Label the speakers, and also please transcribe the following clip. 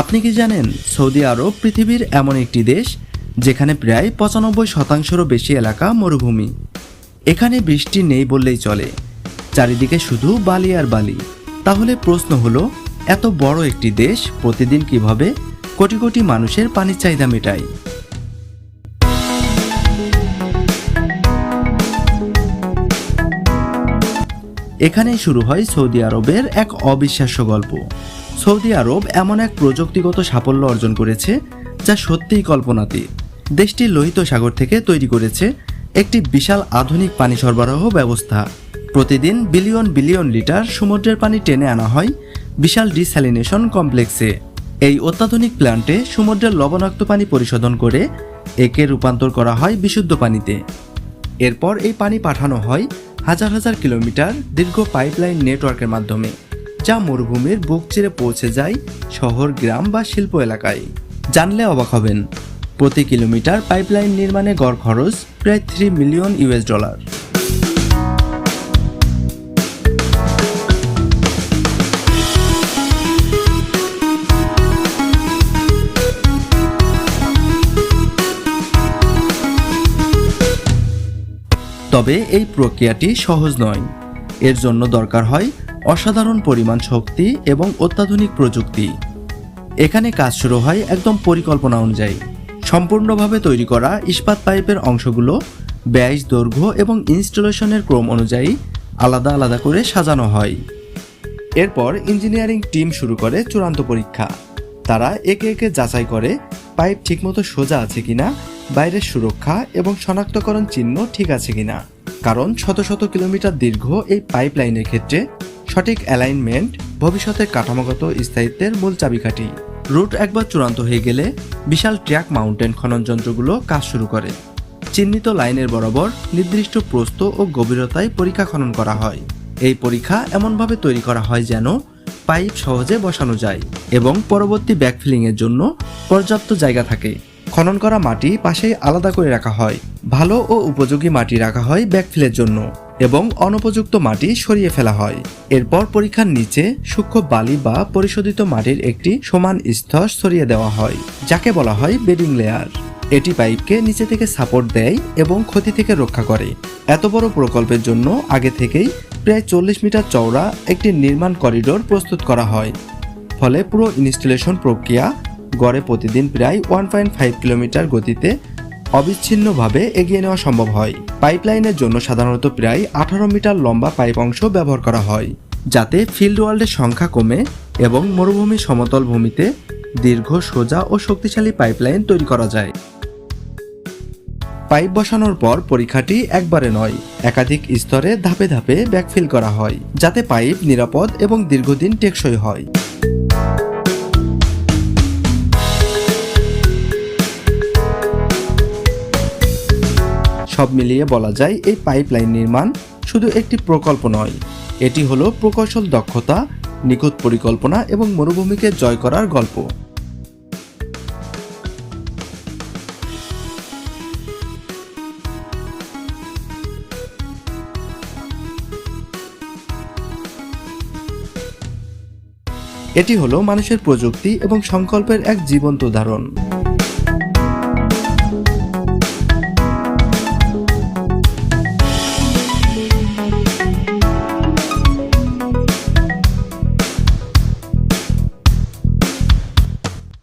Speaker 1: আপনি কি জানেন, সৌদি আরব পৃথিবীর এমন একটি দেশ, যেখানে প্রায় পঁচানব্বই শতাংশেরও বেশি এলাকা মরুভূমি। এখানে বৃষ্টি নেই বললেই চলে। চারিদিকে শুধু বালি আর বালি। তাহলে প্রশ্ন হলো, এত বড় একটি দেশ প্রতিদিন কীভাবে কোটি কোটি মানুষের পানির চাহিদা মেটায়? এখানেই শুরু হয় সৌদি আরবের এক অবিশ্বাস্য গল্প। সৌদি আরব এমন এক প্রযুক্তিগত সাফল্য অর্জন করেছে যা সত্যিই কল্পনাতীত। দেশটি লোহিত সাগর থেকে তৈরি করেছে একটি বিশাল আধুনিক পানি সরবরাহ ব্যবস্থা। প্রতিদিন বিলিয়ন বিলিয়ন লিটার সমুদ্রের পানি টেনে আনা হয় বিশাল ডিস্যালিনেশন কমপ্লেক্সে। এই অত্যাধুনিক প্ল্যান্টে সমুদ্রের লবণাক্ত পানি পরিশোধন করে একে রূপান্তর করা হয় বিশুদ্ধ পানিতে। এরপর এই পানি পাঠানো হয় হাজার হাজার কিলোমিটার দীর্ঘ পাইপলাইন নেটওয়ার্কের মাধ্যমে। যা মরুভূমির বুক চিরে পৌঁছে যায় শহর, গ্রাম বা শিল্প এলাকায়। জানলে অবাক হবেন। প্রতি কিলোমিটার পাইপলাইন নির্মাণে গড় খরচ প্রায় থ্রি মিলিয়ন ইউএস ডলার তবে এই প্রক্রিয়াটি সহজ নয়। এর জন্য দরকার হয় অসাধারণ পরিমাণ শক্তি এবং অত্যাধুনিক প্রযুক্তি। এখানে কাজ শুরু হয় একদম পরিকল্পনা অনুযায়ী। সম্পূর্ণভাবে তৈরি করা ইস্পাত পাইপের অংশগুলো, ব্যাস, দৈর্ঘ্য এবং ইনস্টলেশনের ক্রম অনুযায়ী আলাদা আলাদা করে সাজানো হয়। এরপর ইঞ্জিনিয়ারিং টিম শুরু করে চূড়ান্ত পরীক্ষা। তারা একে একে যাচাই করে পাইপ ঠিকমতো সোজা আছে কিনা, বাইরের সুরক্ষা এবং শনাক্তকরণ চিহ্ন ঠিক আছে কিনা। কারণ শত শত কিলোমিটার দীর্ঘ এই পাইপলাইনের ক্ষেত্রে সঠিক অ্যালাইনমেন্ট ভবিষ্যতের কাঠামোগত স্থায়িত্বের মূল চাবিকাঠি। রুট একবার চূড়ান্ত হয়ে গেলে বিশাল ট্র্যাক মাউন্টেন খনন যন্ত্রগুলো কাজ শুরু করে। চিহ্নিত লাইনের বরাবর নির্দিষ্ট প্রস্থ ও গভীরতায় পরীক্ষা খনন করা হয়। এই পরীক্ষা এমনভাবে তৈরি করা হয় যেন পাইপ সহজে বসানো যায় এবং পরবর্তী ব্যাকফিলিংয়ের জন্য পর্যাপ্ত জায়গা থাকে। খনন করা মাটি পাশেই আলাদা করে রাখা হয়। ভালো ও উপযোগী মাটি রাখা হয় ব্যাকফিলের জন্য। এবং অনুপযুক্ত মাটি সরিয়ে ফেলা হয়। এরপর পরীক্ষার নিচে সূক্ষ্ম বালি বা পরিশোধিত মাটির একটি সমান স্তর সরিয়ে দেওয়া হয়, যাকে বলা হয় বেডিং লেয়ার। এটি পাইপকে নিচে থেকে সাপোর্ট দেয় এবং ক্ষতি থেকে রক্ষা করে। এত বড় প্রকল্পের জন্য আগে থেকেই প্রায় চল্লিশ মিটার চওড়া একটি নির্মাণ করিডোর প্রস্তুত করা হয়। ফলে পুরো ইনস্টলেশন প্রক্রিয়া গড়ে প্রতিদিন প্রায় ওয়ান পয়েন্ট ফাইভ কিলোমিটার গতিতে অবিচ্ছিন্নভাবে এগিয়ে নেওয়া সম্ভব হয়। পাইপলাইনের জন্য সাধারণত প্রায় আঠারো মিটার লম্বা পাইপ অংশ ব্যবহার করা হয়, যাতে ফিল্ড ওয়ার্ল্ডের সংখ্যা কমে এবং মরুভূমি সমতল ভূমিতে দীর্ঘ, সোজা ও শক্তিশালী পাইপলাইন তৈরি করা যায়। পাইপ বসানোর পর পরীক্ষাটি একবারে নয়, একাধিক স্তরে ধাপে ধাপে ব্যাকফিল করা হয়, যাতে পাইপ নিরাপদ এবং দীর্ঘদিন টেকসই হয়। সব মিলিয়ে বলা যায় এই পাইপলাইন নির্মাণ শুধু একটি প্রকল্প নয়। এটি হলো প্রকৌশল দক্ষতা, নিখুঁত পরিকল্পনা এবং মরুভূমিকে জয় করার গল্প। এটি হলো মানুষের প্রযুক্তি এবং সংকল্পের এক জীবন্ত উদাহরণ।